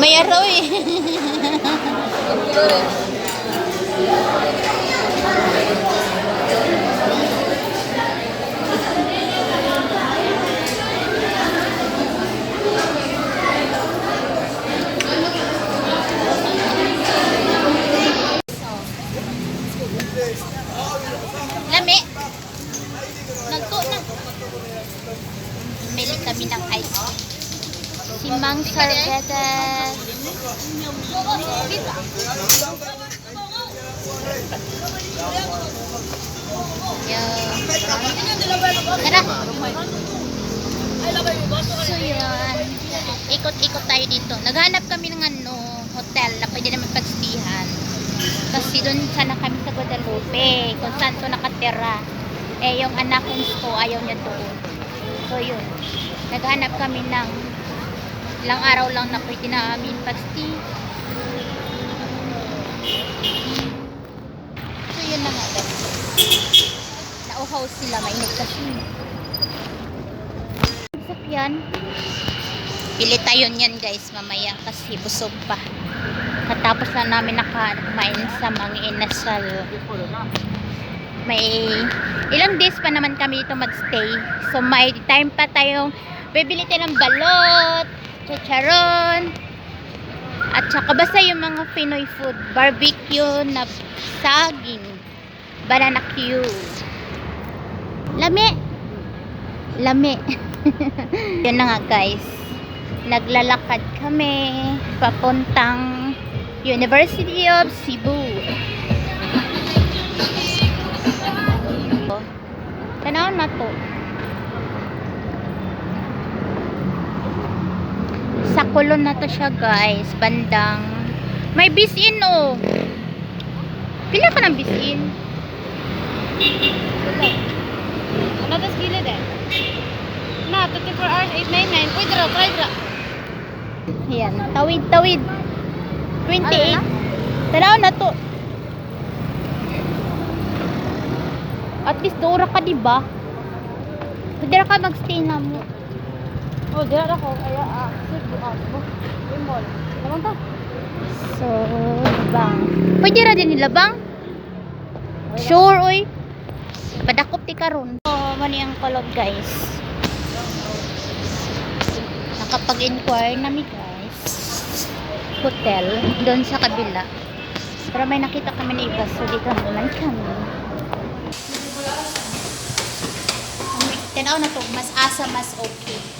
Kamay araw eh. Lami. Nagto na. Bili kami ng ice cream. Si Mang Sargetes. Yan. Tara. So yun. Ikot-ikot tayo dito. Naghanap kami ng ano, hotel na pwede naman pagstihan. Kasi doon sana kami sa Guadalupe, kung saan to nakatira. Eh, yung anak ko, ayaw niya doon. So, yun. Naghanap kami ng ilang araw lang na pwede namin pag-stay. So, yun na nga, guys. Nauhaw sila, mainit kasi. Sakyan. Pili tayo niyan, guys, mamaya kasi busog pa. Katapos na namin nakakain sa mga inasal. May ilang days pa naman kami dito magstay. So may time pa tayong bibili tayo ng balot, chicharon, at saka basta yung mga Pinoy food. Barbecue na saging, banana Q. Lami! Lami! Yun na nga guys. Naglalakad kami papuntang University of Cebu. Tanaw na to. Kulon na to siya guys. Bandang. May bisin oh. Pila ka ng bisin? Ano tas gilid eh? Na, 24 hours, 899. Uy, dra, try dra. Ayan. Tawid, tawid. 28. Ano na? Tanaw na to. At least dora ka, di ba? Pwede ra ka magstay na mo. Oh, dra ra ko. Kaya, ah, sige, ah. Uy, mall. Naman ta? So, bang. Pwede ra din nila, bang? Sure, oy. Padakop ti karon. So, mani ang kolog, guys. Nakapag-inquire nami, guys. Hotel, doon sa kabila. Pero may nakita kami na iba, so di kami man kami. Tanaw na to, mas asa, mas okay.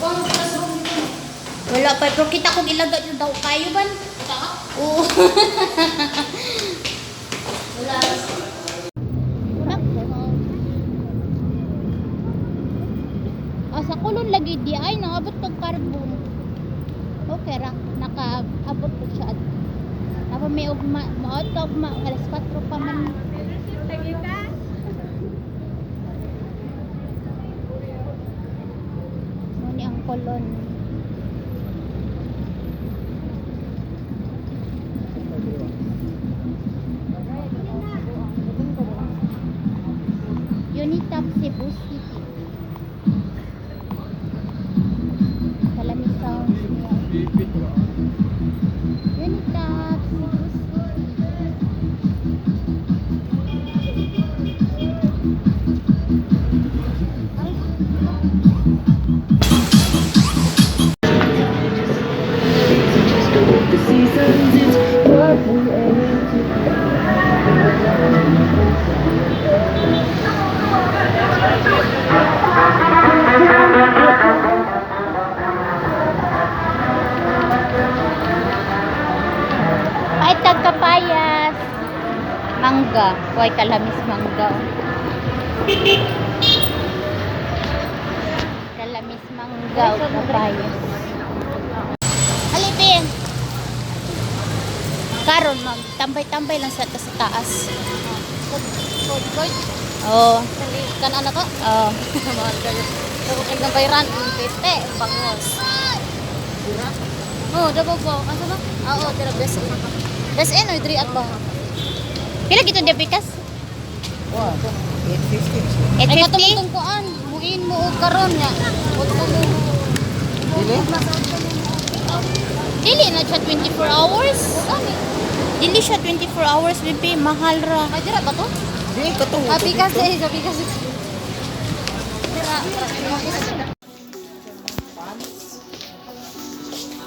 Wala pa, pero kita kong ilagay yung daw kayo ban? Oo. Wala. Ah, sa kulon lagi di ay nangabot kag carbon. Okay ra, nakaabot ko siya. Apa may ugma, maot ugma, alas 4 pa man. Muni ang kolon. Unitap Cebu City. Kalami Sounds niya. Unitap Cebu Mangga. Huwag kalamis mangga. Kalamis mangga o kapayas. Halipin! Karon mag tambay-tambay lang sa, sa taas. Code, code. Oo. Kan ano to? Oh. Mahal kayo. Ako kay gambayran, pete, bangos. Oh, dabo po. Asa ba? Ah, Oo, tira best in. Best in or dri at ba? Pila gito di pikas? Wow, 850. Ay 850? katong kuan, muin mo og karon mo. Dili? Dili na siya 24 hours. Dili siya 24 hours, bibi. Mahal ra. Ay dira ba to? Di, katong. Happy kasi, happy kasi. Dira.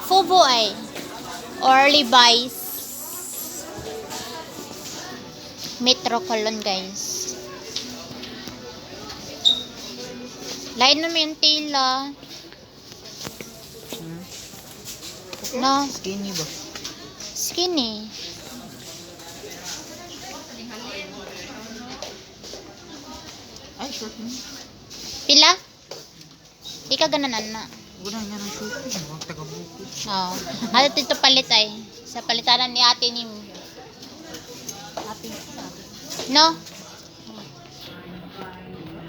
Fubo ay. Or Levi's. Metro Colon, guys. Lain naman yung tela. No, Skinny ba? skinny. Ay, short mo. Pila? Di ka gananan na. Wala nga ng short mo. Huwag taga-buko. Oo. Ano dito palit ay? Sa palitanan ni ate ni sa. No?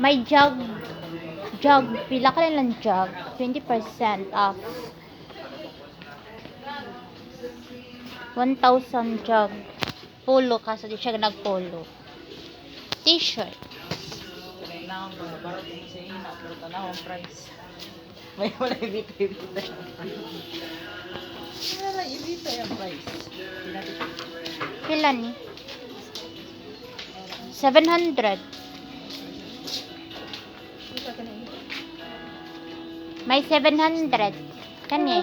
May jug. Jug. Pila ka lang jug. 20% off. 1,000 jug. Polo kaso di siya nagpolo. T-shirt. May wala ibita ibita. Wala ibita yung price. Pila ni? 700. May 700. Kani.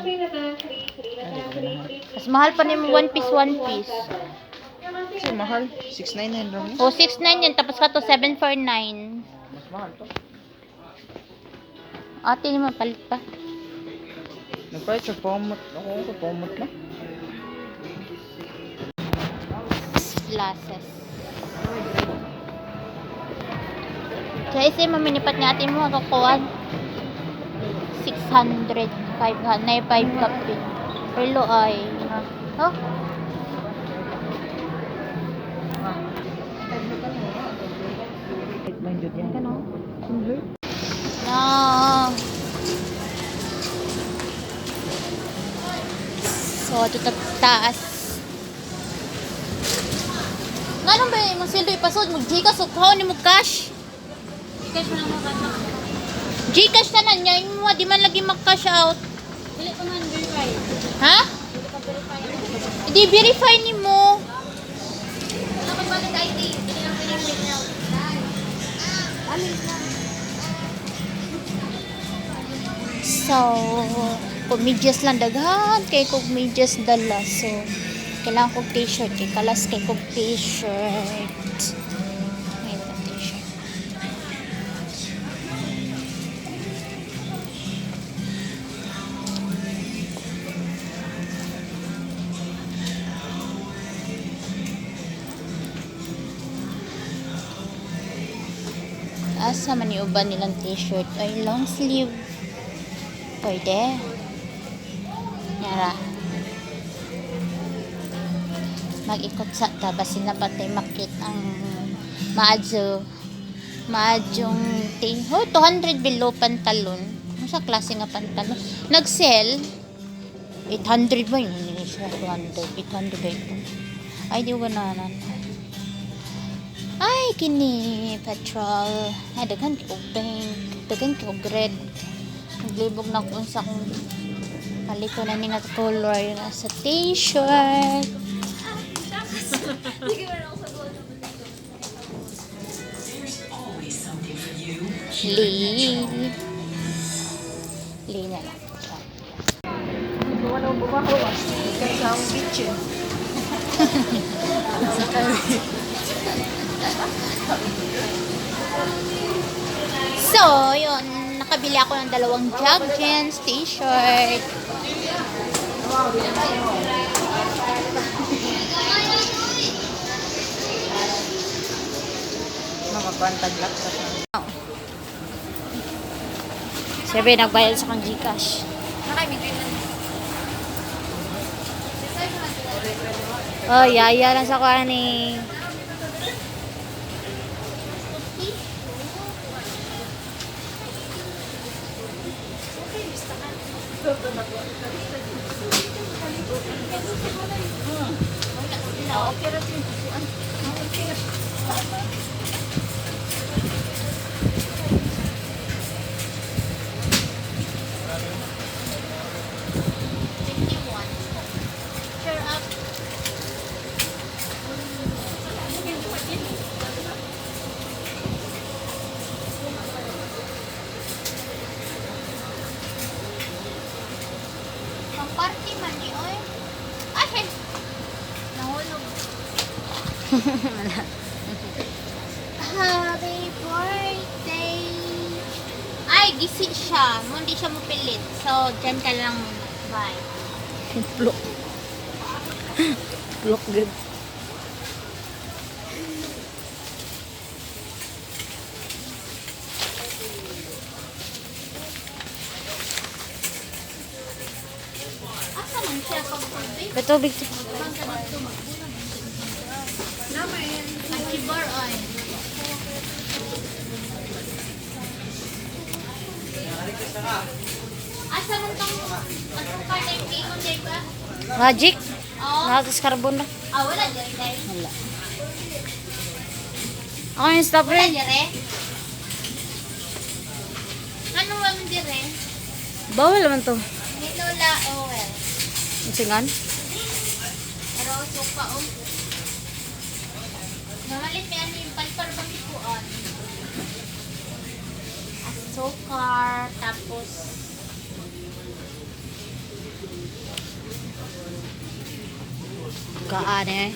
Mas mahal pa mo one piece, one piece. Kasi mahal. 699 lang yun. O, 6.9 yan. Tapos ka to 749. Mas mahal to. Ate, ni mapalit pa. Nag-price sa pomot. Ako ko pomot na. Glasses. Yung maminipat ni ate mo. Kakuha. 600. 500. Na 5 kapin. Perlo ay. Oh. Minded yan. Ano? No. So, ito ta- taas. Nga ba yung sildo ipasod? Mag-gcash o kaho ni mo cash? Cash mo lang mo. Gcash niya. Mga di man lagi mag-cash out. Dili ko man verify. Ha? Dili ka verify. Hindi verify ni mo. Wala ka balik ID. Dili lang verify na. Amin na. So, kung medyas lang daghan, kay kung medyas dala. So, kailangan kong t-shirt. Kay kalas kay kong t-shirt. Asa man yung uban nilang t-shirt ay long sleeve. Pwede. Yara. Mag-ikot sa tabas sila patay makit ang maadyo. Maadyong ting. Oh, 200 below pantalon. Ano sa klase nga pantalon? Nag-sell. 800 ba yun? Hindi siya 200. 800 ba yun? Ay, di wala na. Ay, kini petrol. Ay, daghan ko bank. Daghan ko red. Naglibog na kung sa kong palit ko na ni nga color yung sa t-shirt. Lee. Lee na lang. Wala ko bumahawas. Kasi ang beach eh. So, yun. Nakabili ako ng dalawang jog jeans, t-shirt. Makapantag lang sa Siyempre, nagbayad sa kang Gcash. Oh, yaya lang sa kuha. Operative. party man eh, oy. Ay, hen. Nahulog. Happy birthday. Ay, gisi siya. Hindi siya mapilit. So, dyan ka lang. Bye. Plok. Plok good. Pag tubig? May tubig to. Nag-kibar ay. Asa man tong na yung kikon, di ba? Magic? Oo. Nakakas carbon na. Ah, wala dyan. Wala. Ako yung stop Wala rin. dyan, eh. Ano wala dire? Bawal naman to. Ni Lola Owel. Ang singan? Pero suka o. Namalit may ano yung palpar bang ikuan. Asukar, tapos Kaan eh.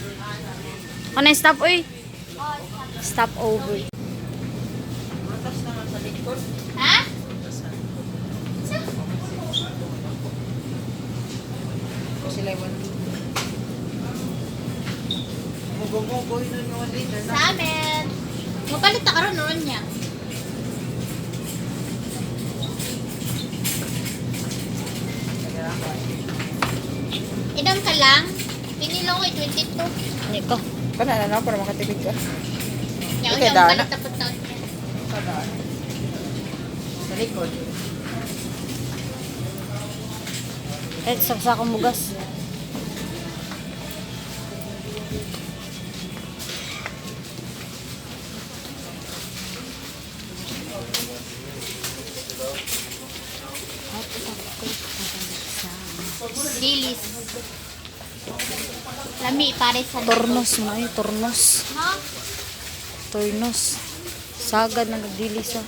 Ano stop, uy? Stop over. Matas naman sa likod. Ha? Ko sila yung 1 liter. Mugo-mugo yun yung 1 liter Sa na. amin. Mapalit na karon noon niya. Idam ka lang. Pinilaw ko 22. Hindi ko. Kana na lang para makatibig ka. Yaw Okay, niya daan mapalit na. na niya. Kadaan. Sa likod. Eh, saksa akong bugas. Dilis. Lami pare sa Tornos mo na yun. Tornos. Ha? Tornos. Sagad na nagdili sa.